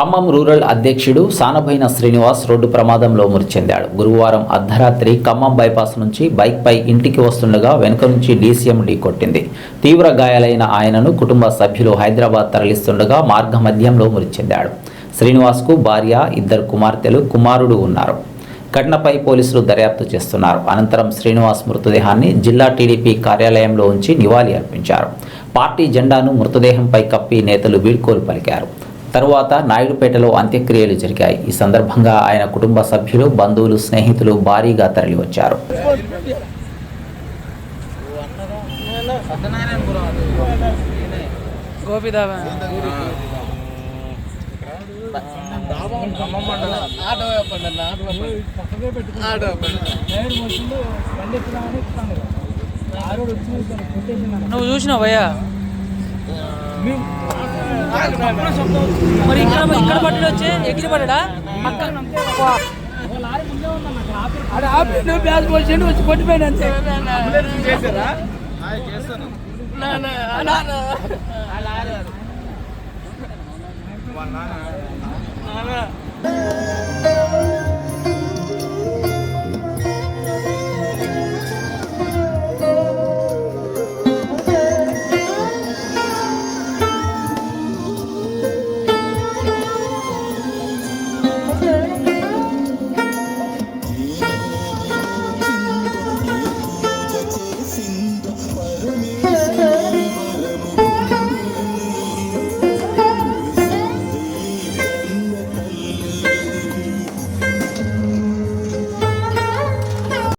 Khammam rural అధ్యక్షుడు సానభైన Srinivas road ప్రమాదంలో మృతి చెందాడు గురువారం అర్ధరాత్రి ఖమ్మం బైపాస్ నుంచి బైక్పై ఇంటికి వస్తుండగా వెనుక నుంచి డీసీఎం ఢీకొట్టింది తీవ్ర గాయాలైన ఆయనను కుటుంబ సభ్యులు హైదరాబాద్ తరలిస్తుండగా మార్గ మధ్యంలో మృతి చెందాడు శ్రీనివాస్కు భార్య ఇద్దరు కుమార్తెలు కుమారుడు ఉన్నారు. ఘటనపై పోలీసులు దర్యాప్తు చేస్తున్నారు. అనంతరం శ్రీనివాస్ మృతదేహాన్ని జిల్లా టీడీపీ కార్యాలయంలో ఉంచి నివాళి అర్పించారు. పార్టీ జెండాను మృతదేహంపై కప్పి నేతలు వీడ్కోలు పలికారు. తరువాత నాయుడుపేటలో అంత్యక్రియలు జరిగాయి. ఈ సందర్భంగా ఆయన కుటుంబ సభ్యులు బంధువులు స్నేహితులు భారీగా తరలివచ్చారు. నువ్వు చూసినావు భయ్యా మరి ఇక్కడ ఇక్కడ పట్టడు వచ్చి ఎగిరి పడ్డా బ్యాస్ పోసి వచ్చి అంతే.